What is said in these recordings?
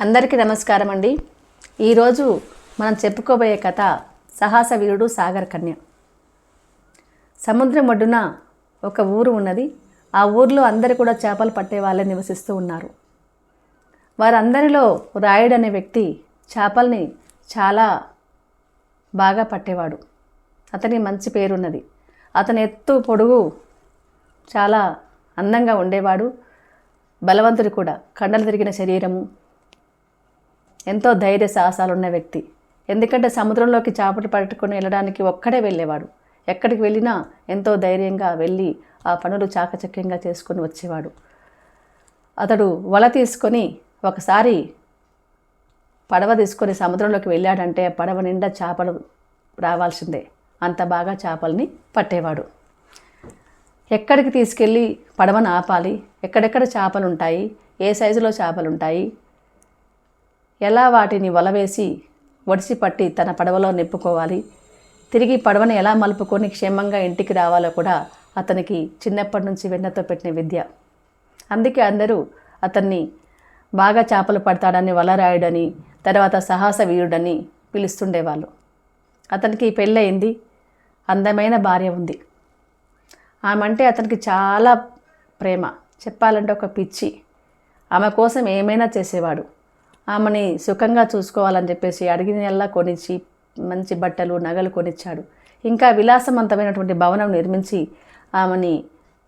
అందరికీ నమస్కారం అండి. ఈరోజు మనం చెప్పుకోబోయే కథ సాహస వీరుడు సాగర్ కన్య. సముద్రం ఒడ్డున ఒక ఊరు ఉన్నది. ఆ ఊర్లో అందరు కూడా చేపలు పట్టే వాళ్ళే నివసిస్తూ ఉన్నారు. వారందరిలో రాయుడు అనే వ్యక్తి చేపల్ని చాలా బాగా పట్టేవాడు. అతని మంచి పేరున్నది. అతని ఎత్తు పొడుగు చాలా అందంగా ఉండేవాడు. బలవంతుడు కూడా. కండలు తిరిగిన శరీరము ఎంతో ధైర్య సాహసాలు ఉన్న వ్యక్తి. ఎందుకంటే సముద్రంలోకి చేపలు పట్టుకొని వెళ్ళడానికి ఒక్కడే వెళ్ళేవాడు. ఎక్కడికి వెళ్ళినా ఎంతో ధైర్యంగా వెళ్ళి ఆ పనులు చాకచక్యంగా చేసుకొని వచ్చేవాడు. అతడు వల తీసుకొని ఒకసారి పడవ తీసుకొని సముద్రంలోకి వెళ్ళాడంటే పడవ నిండా చేపలు రావాల్సిందే. అంత బాగా చేపల్ని పట్టేవాడు. ఎక్కడికి తీసుకెళ్ళి పడవను ఆపాలి? ఎక్కడెక్కడ చేపలు ఉంటాయి ఏ సైజులో చేపలు ఉంటాయి ఎలా వాటిని వలవేసి ఒడిసి పట్టి తన పడవలో నిప్పుకోవాలి తిరిగి పడవని ఎలా మలుపుకొని క్షేమంగా ఇంటికి రావాలో కూడా అతనికి చిన్నప్పటి నుంచి వెన్నతో పెట్టిన విద్య. అందుకే అందరూ అతన్ని బాగా చేపలు పడతాడని వలరాయుడని తర్వాత సాహస వీరుడని పిలుస్తుండేవాళ్ళు. అతనికి పెళ్ళయింది. అందమైన భార్య ఉంది. ఆమె అంటే అతనికి చాలా ప్రేమ. చెప్పాలంటే ఒక పిచ్చి. ఆమె కోసం ఏమైనా చేసేవాడు. ఆమెని సుఖంగా చూసుకోవాలని చెప్పేసి అడిగినల్లా కొనిచ్చి మంచి బట్టలు నగలు కొనిచ్చాడు. ఇంకా విలాసవంతమైనటువంటి భవనం నిర్మించి ఆమెని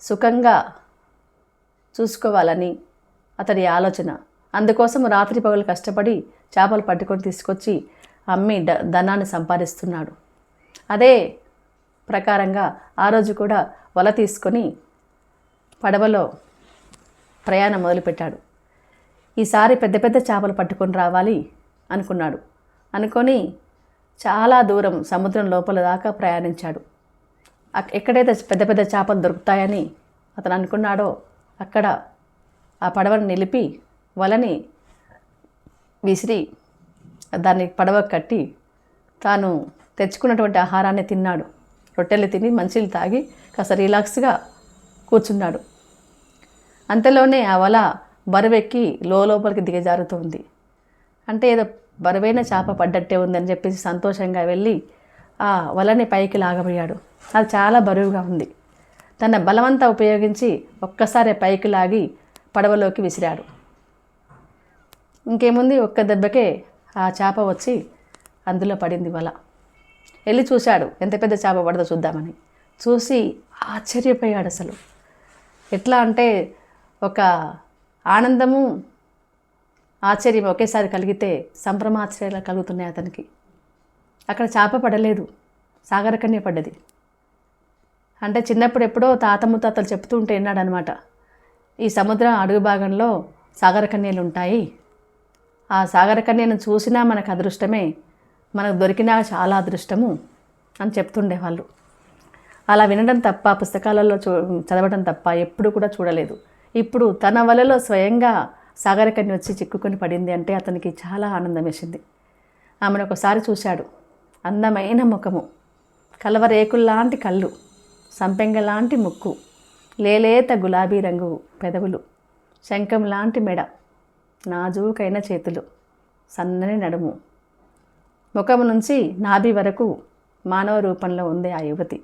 సుఖంగా చూసుకోవాలని అతడి ఆలోచన. అందుకోసం రాత్రి పగలు కష్టపడి చేపలు పట్టుకొని తీసుకొచ్చి అమ్మి డ ధనాన్ని సంపాదిస్తున్నాడు. అదే ప్రకారంగా ఆ రోజు కూడా వల తీసుకొని పడవలో ప్రయాణం మొదలుపెట్టాడు. ఈసారి పెద్ద పెద్ద చేపలు పట్టుకొని రావాలి అనుకున్నాడు. అనుకొని చాలా దూరం సముద్రం లోపల దాకా ప్రయాణించాడు. ఎక్కడైతే పెద్ద పెద్ద చేపలు దొరుకుతాయని అతను అనుకున్నాడో అక్కడ ఆ పడవను నిలిపి వలని విసిరి దాన్ని పడవ కట్టి తాను తెచ్చుకున్నటువంటి ఆహారాన్ని తిన్నాడు. రొట్టెలు తిని మంచిలు తాగి కాస్త రిలాక్స్గా కూర్చున్నాడు. అంతలోనే ఆ వల బరువెక్కి లోపలికి దిగజారుతోంది. అంటే ఏదో బరువైన చేప పడ్డట్టే ఉందని చెప్పేసి సంతోషంగా వెళ్ళి ఆ వలని పైకి లాగబోయాడు. అది చాలా బరువుగా ఉంది. తన బలమంతా ఉపయోగించి ఒక్కసారి పైకి లాగి పడవలోకి విసిరాడు. ఇంకేముంది? ఒక్క దెబ్బకే ఆ చేప వచ్చి అందులో పడింది వల. వెళ్ళి చూశాడు. ఎంత పెద్ద చేప పడదో చూద్దామని. చూసి ఆశ్చర్యపోయాడు అసలు. ఎట్లా అంటే ఒక ఆనందము ఆశ్చర్యం ఒకేసారి కలిగితే సంభ్రమాశ్చర్యాలు కలుగుతున్నాయి అతనికి. అక్కడ చేప పడలేదు సాగరకన్య పడ్డది. అంటే చిన్నప్పుడు ఎప్పుడో తాత ముత్తాతలు చెప్తూ ఉంటే విన్నాడనమాట. ఈ సముద్రం అడుగు భాగంలో సాగరకన్యలు ఉంటాయి. ఆ సాగరకన్యను చూసినా మనకు అదృష్టమే మనకు దొరికినా చాలా అదృష్టము అని చెప్తుండేవాళ్ళు అలా వినడం తప్ప పుస్తకాలలో చూ చదవడం తప్ప ఎప్పుడు కూడా చూడలేదు. ఇప్పుడు తన వలలో స్వయంగా సాగరకన్య వచ్చి చిక్కుకొని పడింది అంటే అతనికి చాలా ఆనందం వేసింది. ఆమెను ఒకసారి చూశాడు. అందమైన ముఖము. కలవరేకుల్లాంటి కళ్ళు. సంపెంగ లాంటి ముక్కు. లేలేత గులాబీ రంగు పెదవులు. శంఖం లాంటి మెడ. నాజూకైన చేతులు. సన్నని నడుము. ముఖం నుంచి నాభి వరకు మానవ రూపంలో ఉంది ఆ యువతి.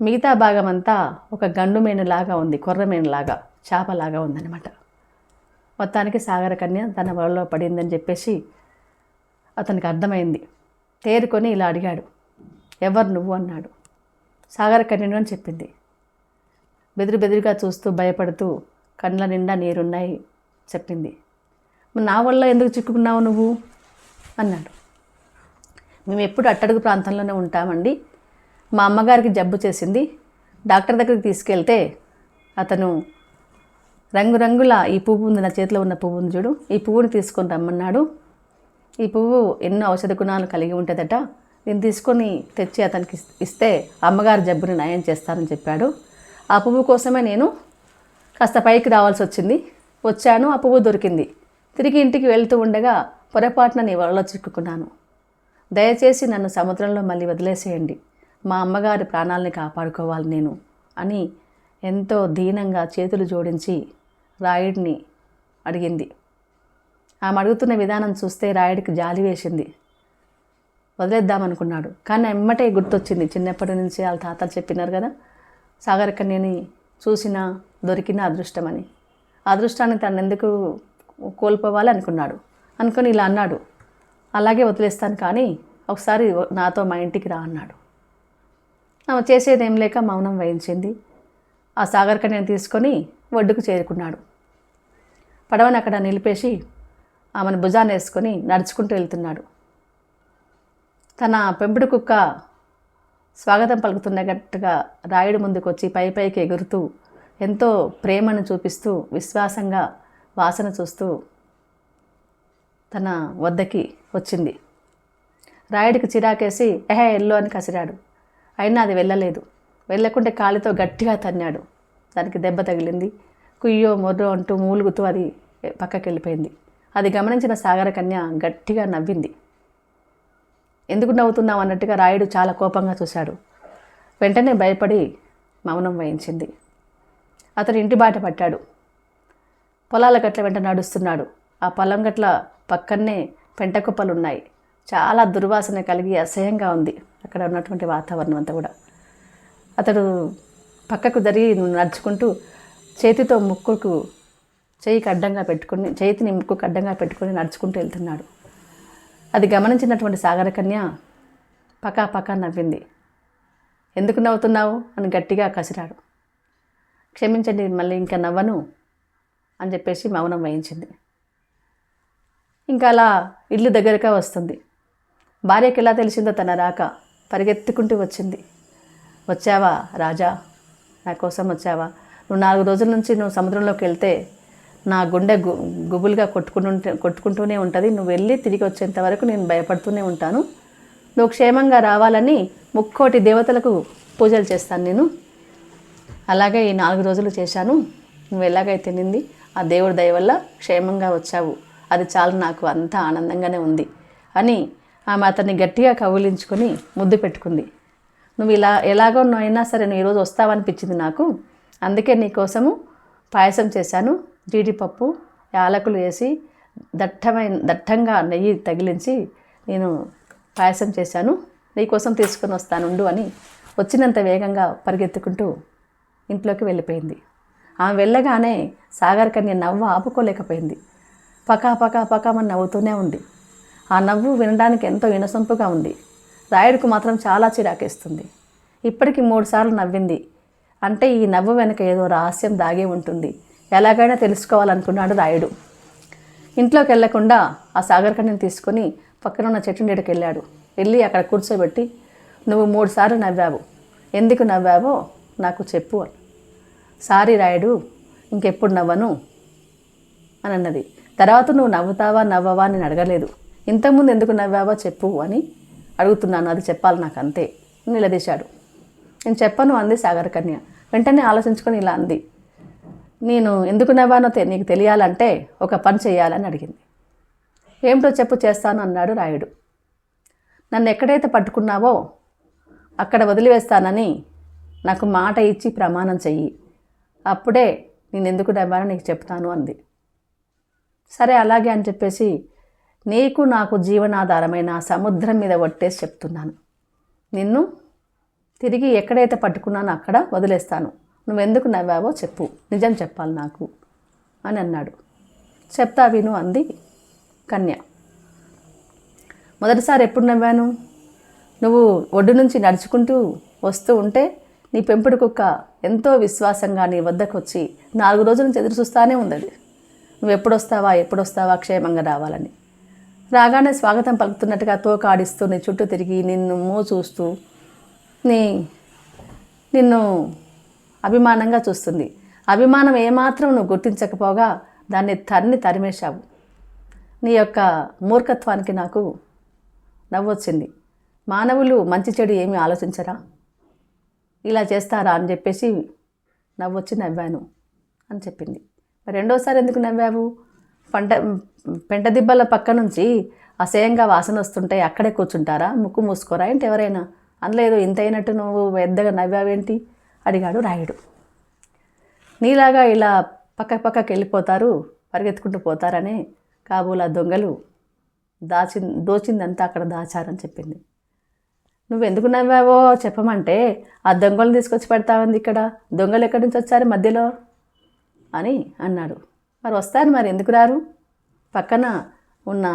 మిగతా భాగం అంతా ఒక గండు మేనులాగా ఉంది కొర్రమేనలాగా చేపలాగా ఉందన్నమాట. మొత్తానికి సాగర కన్య తన వలలో పడిందని చెప్పేసి అతనికి అర్థమైంది. తేరుకొని ఇలా అడిగాడు. ఎవరు నువ్వు? అన్నాడు. సాగర కన్యను అని చెప్పింది. బెదిరి బెదిరిగా చూస్తూ భయపడుతూ కండ్ల నిండా నీరున్నాయి చెప్పింది. నా వల్ల ఎందుకు చిక్కుకున్నావు నువ్వు? అన్నాడు. మేము ఎప్పుడు అట్టడుగు ప్రాంతంలోనే ఉంటామండి. మా అమ్మగారికి జబ్బు చేసింది. డాక్టర్ దగ్గరికి తీసుకెళ్తే అతను రంగురంగుల ఈ పువ్వు ఉంది నా చేతిలో ఉన్న పువ్వు ఉంది చూడు. ఈ పువ్వుని తీసుకొని రమ్మన్నాడు. ఈ పువ్వు ఎన్నో ఔషధ గుణాలు కలిగి ఉంటుందట. నేను తీసుకొని తెచ్చి అతనికి ఇస్తే అమ్మగారి జబ్బుని నయం చేస్తానని చెప్పాడు. ఆ పువ్వు కోసమే నేను కాస్త పైకి రావాల్సి వచ్చింది. వచ్చాను ఆ పువ్వు దొరికింది. తిరిగి ఇంటికి వెళ్తూ ఉండగా పొరపాటున నీ వలలో చిక్కుకున్నాను. దయచేసి నన్ను సముద్రంలో మళ్ళీ వదిలేసేయండి. మా అమ్మగారి ప్రాణాలని కాపాడుకోవాలి నేను అని ఎంతో దీనంగా చేతులు జోడించి రాయుడిని అడిగింది. ఆమె అడుగుతున్న విధానం చూస్తే రాయుడికి జాలి వేసింది. వదిలేద్దామనుకున్నాడు. కానీ ఎమ్మటే గుర్తొచ్చింది. చిన్నప్పటి నుంచి వాళ్ళ తాతలు చెప్పినారు కదా సాగర్ కన్యని చూసిన దొరికిన అదృష్టమని. అని అదృష్టాన్ని తను ఎందుకు కోల్పోవాలి అనుకున్నాడు. అనుకొని ఇలా అన్నాడు. అలాగే వదిలేస్తాను కానీ ఒకసారి నాతో మా ఇంటికి రా అన్నాడు. ఆమె చేసేదేం లేక మౌనం వహించింది ఆ సాగర్ కన్యను తీసుకొని ఒడ్డుకు చేరుకున్నాడు. పడవని అక్కడ నిలిపేసి ఆమెను భుజాన్ని వేసుకొని నడుచుకుంటూ వెళ్తున్నాడు. తన పెంపుడు కుక్క స్వాగతం పలుకుతున్నట్టుగా రాయుడు ముందుకు వచ్చి పై పైకి ఎగురుతూ ఎంతో ప్రేమను చూపిస్తూ విశ్వాసంగా వాసన చూస్తూ తన వద్దకి వచ్చింది. రాయుడికి చిరాకేసి ఎహే ఎల్లో అని కసిరాడు. అయినా అది వెళ్ళలేదు. వెళ్ళకుంటే కాలితో గట్టిగా తన్నాడు. దానికి దెబ్బ తగిలింది. కుయ్యో మొర్రో అంటూ మూలుగుతూ అది పక్కకి వెళ్ళిపోయింది అది గమనించిన సాగర కన్య గట్టిగా నవ్వింది. ఎందుకు నవ్వుతున్నావు అన్నట్టుగా రాయుడు చాలా కోపంగా చూశాడు. వెంటనే భయపడి మౌనం వహించింది అతను ఇంటి బాట పట్టాడు. పొలాల గట్ల వెంట నడుస్తున్నాడు. ఆ పొలం గట్ల పక్కనే పెంట కుప్పలు ఉన్నాయి చాలా దుర్వాసన కలిగి అసహ్యంగా ఉంది అక్కడ ఉన్నటువంటి వాతావరణం అంతా కూడా. అతడు పక్కకు జరిగి నడుచుకుంటూ చేతితో ముక్కుకు చేయికి అడ్డంగా పెట్టుకుని చేతిని ముక్కుకు అడ్డంగా పెట్టుకొని నడుచుకుంటూ వెళ్తున్నాడు. అది గమనించినటువంటి సాగర కన్య పకా పకా నవ్వింది. ఎందుకు నవ్వుతున్నావు? అని గట్టిగా కసిరాడు. క్షమించండి మళ్ళీ ఇంకా నవ్వను అని చెప్పేసి మౌనం వహించింది. ఇంకా అలా ఇల్లు దగ్గరగా వస్తుంది. భార్యకి ఎలా తెలిసిందో తన రాక పరిగెత్తుకుంటూ వచ్చింది. వచ్చావా రాజా? నా కోసం వచ్చావా? నువ్వు నాలుగు రోజుల నుంచి నువ్వు సముద్రంలోకి వెళ్తే నా గుండె గు గుబులుగా కొట్టుకుంటుంటే కొట్టుకుంటూనే ఉంటుంది. నువ్వు వెళ్ళి తిరిగి వచ్చేంత వరకు నేను భయపడుతూనే ఉంటాను. నువ్వు క్షేమంగా రావాలని ముక్కోటి దేవతలకు పూజలు చేస్తాను నేను. అలాగే ఈ నాలుగు రోజులు చేశాను. నువ్వు ఎలాగైతే నింది ఆ దేవుడి దయ వల్ల క్షేమంగా వచ్చావు. అది చాలా నాకు అంతా ఆనందంగానే ఉంది అని ఆమె అతన్ని గట్టిగా కౌలించుకొని ముద్దు పెట్టుకుంది. నువ్వు ఇలా ఎలాగో నువ్వు అయినా సరే నువ్వు ఈరోజు వస్తావనిపించింది నాకు. అందుకే నీకోసము పాయసం చేశాను. జీడిపప్పు యాలకులు వేసి దట్టమైన దట్టంగా నెయ్యి తగిలించి నేను పాయసం చేశాను. నీకోసం తీసుకొని వస్తానుండు అని వచ్చినంత వేగంగా పరిగెత్తుకుంటూ ఇంట్లోకి వెళ్ళిపోయింది. ఆమె వెళ్ళగానే సాగర్ కన్య నవ్వు ఆపుకోలేకపోయింది. పకా పకా పకామని నవ్వుతూనే ఉంది. ఆ నవ్వు వినడానికి ఎంతో వినసొంపుగా ఉంది. రాయుడికి మాత్రం చాలా చిరాకేస్తుంది. ఇప్పటికి మూడుసార్లు నవ్వింది. అంటే ఈ నవ్వు వెనక ఏదో రహస్యం దాగే ఉంటుంది. ఎలాగైనా తెలుసుకోవాలనుకున్నాడు రాయుడు. ఇంట్లోకి వెళ్ళకుండా ఆ సాగర్ తీసుకుని తీసుకొని పక్కన ఉన్న చెట్టు నీడకి వెళ్ళాడు. వెళ్ళి అక్కడ కూర్చోబెట్టి నువ్వు మూడుసార్లు నవ్వావు. ఎందుకు నవ్వావో నాకు చెప్పు అని. సారీ రాయుడు ఇంకెప్పుడు నవ్వను అని అన్నది. తర్వాత నువ్వు నవ్వుతావా నవ్వవా అని నేను అడగలేదు. ఇంతకుముందు ఎందుకు నవ్వావో చెప్పు అని అడుగుతున్నాను. అది చెప్పాలి నాకు అంతే నిలదీశాడు. నేను చెప్పను అంది సాగర్ కన్య. వెంటనే ఆలోచించుకొని ఇలా అంది. నేను ఎందుకు నవ్వానో తె- నీకు తెలియాలంటే ఒక పని చేయాలని అడిగింది. ఏమిటో చెప్పు చేస్తాను అన్నాడు రాయుడు. నన్ను ఎక్కడైతే పట్టుకున్నావో అక్కడ వదిలివేస్తానని నాకు మాట ఇచ్చి ప్రమాణం చెయ్యి. అప్పుడే నేను ఎందుకు నవ్వానో నీకు చెప్తాను అంది. సరే అలాగే అని చెప్పేసి నీకు నాకు జీవనాధారమైన సముద్రం మీద ఒట్టేసి చెప్తున్నాను. నిన్ను తిరిగి ఎక్కడైతే పట్టుకున్నానో అక్కడ వదిలేస్తాను. నువ్వెందుకు నవ్వావో చెప్పు. నిజం చెప్పాలి నాకు అని అన్నాడు. చెప్తా విను అంది కన్య. మొదటిసారి ఎప్పుడు నవ్వాను? నువ్వు ఒడ్డు నుంచి నడుచుకుంటూ వస్తూ ఉంటే నీ పెంపుడు కుక్క ఎంతో విశ్వాసంగా నీ వద్దకు వచ్చి నాలుగు రోజుల నుంచి ఎదురు చూస్తానే ఉంది నువ్వు ఎప్పుడొస్తావా ఎప్పుడొస్తావా క్షేమంగా రావాలని. రాగానే స్వాగతం పలుకుతున్నట్టుగా తోక ఆడిస్తూ నీ చుట్టూ తిరిగి నిన్ను మూ చూస్తూ నీ నిన్ను అభిమానంగా చూస్తుంది. అభిమానం ఏమాత్రం నువ్వు గుర్తించకపోగా దాన్ని తన్ని తరిమేశావు. నీ యొక్క మూర్ఖత్వానికి నాకు నవ్వొచ్చింది. మానవులు మంచి చెడు ఏమీ ఆలోచించరా? ఇలా చేస్తారా అని చెప్పేసి నవ్వొచ్చి నవ్వాను అని చెప్పింది. రెండోసారి ఎందుకు నవ్వావు? పంట పెంట దిబ్బల పక్క నుంచి అసహ్యంగా వాసన వస్తుంటే అక్కడే కూర్చుంటారా? ముక్కు మూసుకోరా? ఏంటి ఎవరైనా? అనలేదు ఇంత అయినట్టు నువ్వు పెద్దగా నవ్వావేంటి? అడిగాడు రాయుడు. నీలాగా ఇలా పక్క పక్కకి వెళ్ళిపోతారు పరిగెత్తుకుంటూ పోతారని కాబోలా దొంగలు దాచి దోచిందంతా అక్కడ దాచారని చెప్పింది. నువ్వు ఎందుకు నవ్వావో చెప్పమంటే ఆ దొంగలు తీసుకొచ్చి పెడతావంది ఇక్కడ? దొంగలు ఎక్కడి నుంచి వచ్చారు మధ్యలో? అని అన్నాడు. మరి వస్తారు మరి ఎందుకు రారు? పక్కన ఉన్న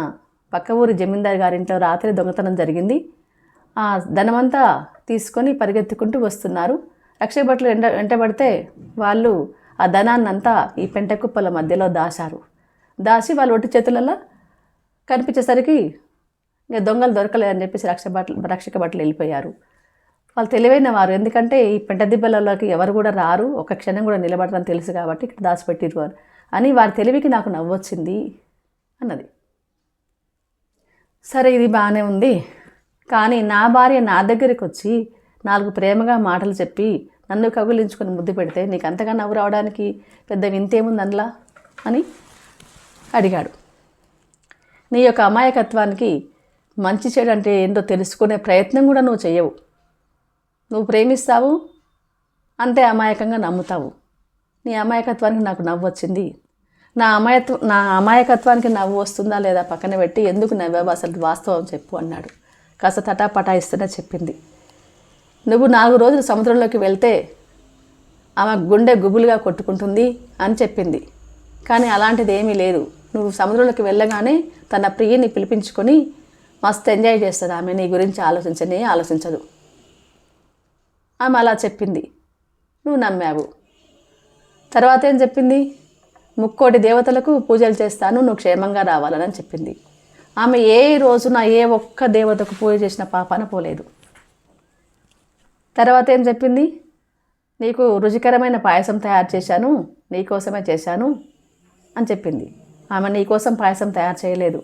పక్క ఊరి జమీందారు గారింట్లో రాత్రి దొంగతనం జరిగింది. ఆ ధనమంతా తీసుకొని పరిగెత్తుకుంటూ వస్తున్నారు. రక్షభట్లు ఎండ వెంటబడితే వాళ్ళు ఆ ధనాన్నంతా ఈ పెంట కుప్పల మధ్యలో దాశారు. దాచి వాళ్ళు ఒట్టి చేతులలో కనిపించేసరికి ఇంకా దొంగలు దొరకలేదని చెప్పేసి రక్షక భట్లు రక్షక బట్టలు వెళ్ళిపోయారు. వాళ్ళు తెలివైన వారు ఎందుకంటే ఈ పెంట దిబ్బలలోకి ఎవరు కూడా రారు ఒక క్షణం కూడా నిలబడరని తెలుసు కాబట్టి ఇక్కడ దాచిపెట్టిరు వారు అని వారి తెలివికి నాకు నవ్వొచ్చింది అన్నది. సరే ఇది బాగానే ఉంది. కానీ నా భార్య నా దగ్గరికి వచ్చి నాలుగు ప్రేమగా మాటలు చెప్పి నన్ను కగులించుకొని ముద్దు పెడితే నీకు అంతగా నవ్వు రావడానికి పెద్ద వింతేముంది అందులా అని అడిగాడు. నీ యొక్క అమాయకత్వానికి మంచి చెడు అంటే ఏంటో తెలుసుకునే ప్రయత్నం కూడా నువ్వు చేయవు నువ్వు ప్రేమిస్తావు అంతే అమాయకంగా నమ్ముతావు. నీ అమాయకత్వానికి నాకు నవ్వు వచ్చింది. నా అమాయత్వ నా అమాయకత్వానికి నవ్వు వస్తుందా లేదా పక్కన పెట్టి ఎందుకు నవ్వావు అసలు వాస్తవం చెప్పు అన్నాడు. కాస్త తటాపటాయిస్తూనే చెప్పింది. నువ్వు నాలుగు రోజులు సముద్రంలోకి వెళ్తే ఆమె గుండె గుబులుగా కొట్టుకుంటుంది అని చెప్పింది. కానీ అలాంటిది ఏమీ లేదు. నువ్వు సముద్రంలోకి వెళ్ళగానే తన ప్రియని పిలిపించుకొని మస్తు ఎంజాయ్ చేస్తుంది ఆమె. నీ గురించి ఆలోచించనే ఆలోచించదు. ఆమె అలా చెప్పింది. నువ్వు నమ్మావు. తర్వాత ఏం చెప్పింది? ముక్కోటి దేవతలకు పూజలు చేస్తాను నువ్వు క్షేమంగా రావాలని చెప్పింది. ఆమె ఏ రోజున ఏ ఒక్క దేవతకు పూజ చేసిన పాపాన పోలేదు. తర్వాత ఏం చెప్పింది? నీకు రుచికరమైన పాయసం తయారు చేశాను నీకోసమే చేశాను అని చెప్పింది. ఆమె నీకోసం పాయసం తయారు చేయలేదు.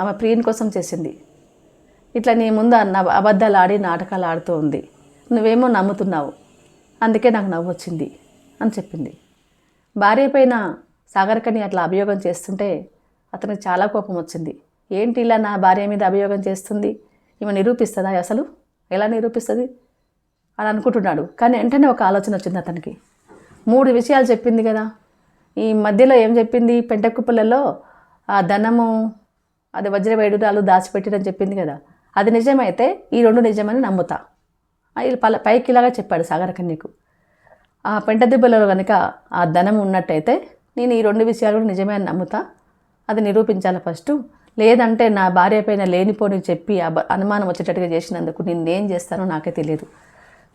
ఆమె ప్రియుని కోసం చేసింది. ఇట్లా నీ ముందు అన్న అబద్ధాలు ఆడి నాటకాలు ఆడుతూ ఉంది. నువ్వేమో నమ్ముతున్నావు. అందుకే నాకు నవ్వు వచ్చింది అని చెప్పింది. భార్య పైన సాగర్కని అట్లా అభియోగం చేస్తుంటే అతనికి చాలా కోపం వచ్చింది. ఏంటి ఇలా నా భార్య మీద అభియోగం చేస్తుంది? ఈమె నిరూపిస్తుందా అసలు? ఎలా నిరూపిస్తుంది? అని అనుకుంటున్నాడు. కానీ వెంటనే ఒక ఆలోచన వచ్చింది అతనికి. మూడు విషయాలు చెప్పింది కదా. ఈ మధ్యలో ఏం చెప్పింది? పెంటకుప్పలలో ఆ ధనము అది వజ్ర వేడురాలు దాచిపెట్టిరని చెప్పింది కదా. అది నిజమైతే ఈ రెండు నిజమని నమ్ముతా. పల పైకి ఇలాగా చెప్పాడు సాగర కన్యకు ఆ పెంట దెబ్బలలో కనుక ఆ ధనం ఉన్నట్టయితే నేను ఈ రెండు విషయాలు కూడా నిజమే అని నమ్ముతా. అది నిరూపించాలి ఫస్ట్. లేదంటే నా భార్య పైన లేనిపోని చెప్పి అబ అనుమానం వచ్చేటట్టుగా చేసినందుకు నేను ఏం చేస్తానో నాకే తెలియదు.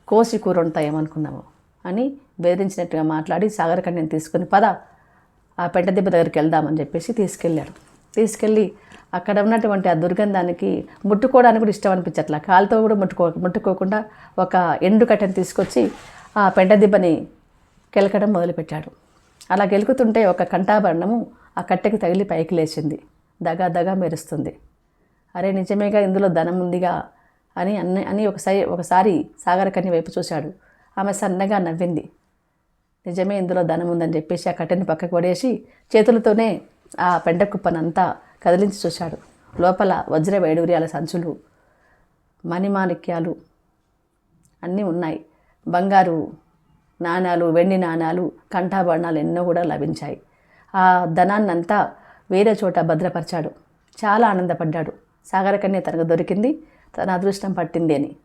కోసి కూర ఉంటాయేమనుకున్నాము అని బెదిరించినట్టుగా మాట్లాడి సాగర్ కన్యను తీసుకుని పద ఆ పెంట దెబ్బ దగ్గరికి వెళ్దామని చెప్పేసి తీసుకెళ్ళాడు. తీసుకెళ్ళి అక్కడ ఉన్నటువంటి ఆ దుర్గంధానికి ముట్టుకోవడానికి కూడా ఇష్టం అనిపించట్లా. కాలుతో కూడా ముట్టుకో ముట్టుకోకుండా ఒక ఎండు కట్టెను తీసుకొచ్చి ఆ పెంట దిబ్బని కెలకడం మొదలుపెట్టాడు. అలా గెలుకుతుంటే ఒక కంఠాభరణము ఆ కట్టెకి తగిలి పైకి లేచింది. దగా దగా మెరుస్తుంది. అరే నిజమేగా ఇందులో ధనం ఉందిగా అని అన్న అని ఒకసారి ఒకసారి సాగరకన్య వైపు చూశాడు. ఆమె సన్నగా నవ్వింది. నిజమే ఇందులో ధనం ఉందని చెప్పేసి ఆ కట్టెని పక్కకు పడేసి చేతులతోనే ఆ పెంట కుప్పనంతా కదిలించి చూశాడు. లోపల వజ్ర వైడూర్యాల సంచులు మణిమాణిక్యాలు అన్నీ ఉన్నాయి. బంగారు నాణాలు వెండి నాణాలు కంఠాభరణాలు ఎన్నో కూడా లభించాయి. ఆ ధనాన్నంతా వేరే చోట భద్రపరిచాడు. చాలా ఆనందపడ్డాడు. సాగరకన్య తనకు దొరికింది. తన అదృష్టం పట్టింది అని.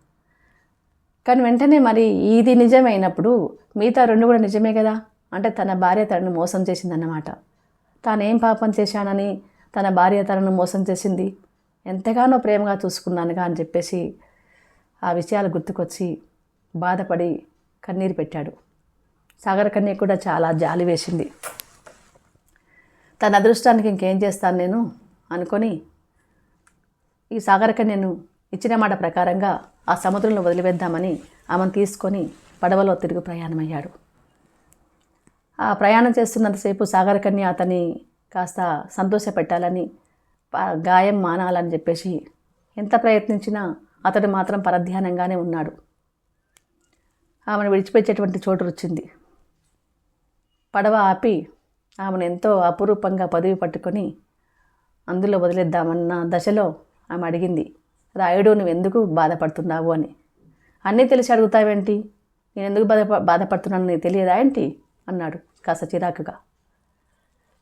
కానీ వెంటనే మరి ఇది నిజమైనప్పుడు మిగతా రెండు కూడా నిజమే కదా? అంటే తన భార్య తనను మోసం చేసిందన్నమాట. తానేం పాపం చేశానని తన భార్య తనను మోసం చేసింది? ఎంతగానో ప్రేమగా చూసుకున్నానుగా అని చెప్పేసి ఆ విషయాలు గుర్తుకొచ్చి బాధపడి కన్నీరు పెట్టాడు. సాగర కన్య కూడా చాలా జాలి వేసింది. తన అదృష్టానికి ఇంకేం చేస్తాను నేను అనుకొని ఈ సాగర కన్యను ఇచ్చిన మాట ప్రకారంగా ఆ సముద్రంలో వదిలివేద్దామని ఆమెను తీసుకొని పడవలో తిరుగు ప్రయాణమయ్యాడు. ఆ ప్రయాణం చేస్తున్నంతసేపు సాగర కన్య అతని కాస్త సంతోషపెట్టాలని గాయం మానాలని చెప్పేసి ఎంత ప్రయత్నించినా అతడు మాత్రం పరధ్యానంగానే ఉన్నాడు. ఆమెను విడిచిపెట్టేటువంటి చోటు వచ్చింది. పడవ ఆపి ఆమెను ఎంతో అపురూపంగా పదవి పట్టుకొని అందులో వదిలేద్దామన్న దశలో ఆమె అడిగింది రాయుడు నువ్వు ఎందుకు బాధపడుతున్నావు అని? అన్నీ తెలిసి అడుగుతావేంటి? నేను ఎందుకు బాధ బాధపడుతున్నాను నీకు తెలియదా ఏంటి? అన్నాడు కాస్త చిరాకుగా.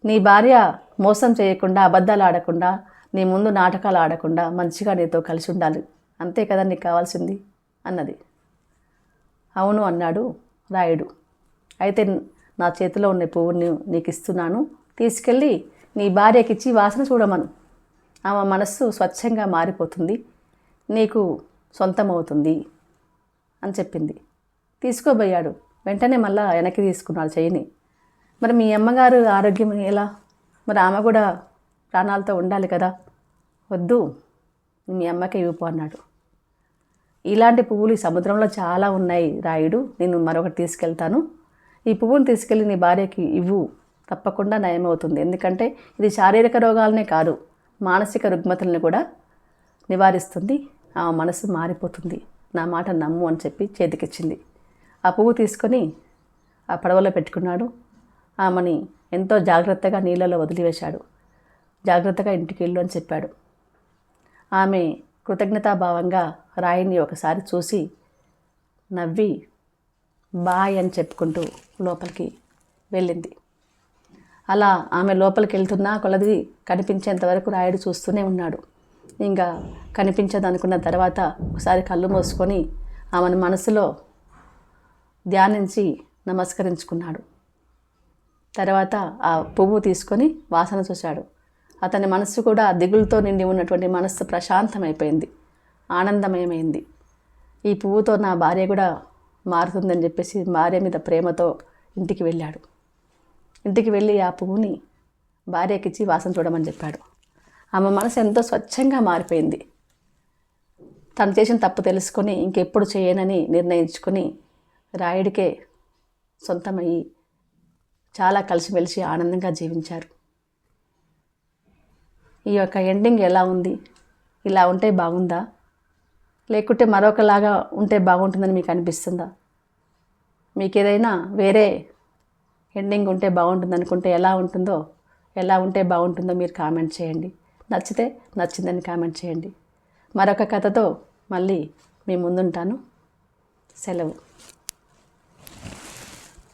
నీ భార్య మోసం చేయకుండా అబద్ధాలు ఆడకుండా నీ ముందు నాటకాలు ఆడకుండా మంచిగా నీతో కలిసి ఉండాలి. అంతే కదా నీకు కావాల్సింది? అన్నది. అవును అన్నాడు రాయుడు. అయితే నా చేతిలో ఉన్న పువ్వుని నీకు ఇస్తున్నాను తీసుకెళ్ళి నీ భార్యకిచ్చి వాసన చూడమను. ఆమె మనస్సు స్వచ్ఛంగా మారిపోతుంది. నీకు సొంతమవుతుంది అని చెప్పింది. తీసుకోబోయాడు. వెంటనే మళ్ళా వెనక్కి తీసుకున్నాడు చెయ్యిని. మరి మీ అమ్మగారు ఆరోగ్యం ఎలా? మరి ఆమె కూడా ప్రాణాలతో ఉండాలి కదా. వద్దు మీ అమ్మకే ఇవ్వు అన్నాడు. ఇలాంటి పువ్వులు ఈ సముద్రంలో చాలా ఉన్నాయి రాయుడు. నేను మరొకటి తీసుకెళ్తాను. ఈ పువ్వును తీసుకెళ్ళి నీ భార్యకి ఇవ్వు. తప్పకుండా నయమవుతుంది. ఎందుకంటే ఇది శారీరక రోగాలనే కాదు మానసిక రుగ్మతలను కూడా నివారిస్తుంది. ఆ మనసు మారిపోతుంది. నా మాట నమ్ము అని చెప్పి చేతికిచ్చింది. ఆ పువ్వు తీసుకొని ఆ పడవలో పెట్టుకున్నాడు. ఆమెని ఎంతో జాగ్రత్తగా నీళ్ళలో వదిలివేశాడు. జాగ్రత్తగా ఇంటికి వెళ్ళు అని చెప్పాడు. ఆమె కృతజ్ఞతాభావంగా రాయిని ఒకసారి చూసి నవ్వి బాయ్ అని చెప్పుకుంటూ లోపలికి వెళ్ళింది. అలా ఆమె లోపలికి వెళ్తున్నా కొలది కనిపించేంత వరకు రాయుడు చూస్తూనే ఉన్నాడు. ఇంకా కనిపించదనుకున్న తర్వాత ఒకసారి కళ్ళు మూసుకొని ఆమెను మనసులో ధ్యానించి నమస్కరించుకున్నాడు. తర్వాత ఆ పువ్వు తీసుకొని వాసన చూశాడు. అతని మనస్సు కూడా దిగులతో నిండి ఉన్నటువంటి మనస్సు ప్రశాంతమైపోయింది. ఆనందమయమైంది. ఈ పువ్వుతో నా భార్య కూడా మారుతుందని చెప్పేసి భార్య మీద ప్రేమతో ఇంటికి వెళ్ళాడు. ఇంటికి వెళ్ళి ఆ పువ్వుని భార్యకిచ్చి వాసన చూడమని చెప్పాడు. ఆమె మనసు ఎంతో స్వచ్ఛంగా మారిపోయింది. తను చేసిన తప్పు తెలుసుకొని ఇంకెప్పుడు చేయనని నిర్ణయించుకొని రాయుడికే సొంతమయ్యి చాలా కలిసిమెలిసి ఆనందంగా జీవించారు. ఈ యొక్క ఎండింగ్ ఎలా ఉంది? ఇలా ఉంటే బాగుందా? లేకుంటే మరొకలాగా ఉంటే బాగుంటుందని మీకు అనిపిస్తుందా? మీకు ఏదైనా వేరే ఎండింగ్ ఉంటే బాగుంటుంది అనుకుంటే ఎలా ఉంటుందో ఎలా ఉంటే బాగుంటుందో మీరు కామెంట్ చేయండి. నచ్చితే నచ్చిందని కామెంట్ చేయండి. మరొక కథతో మళ్ళీ మీ ముందుంటాను. సెలవు.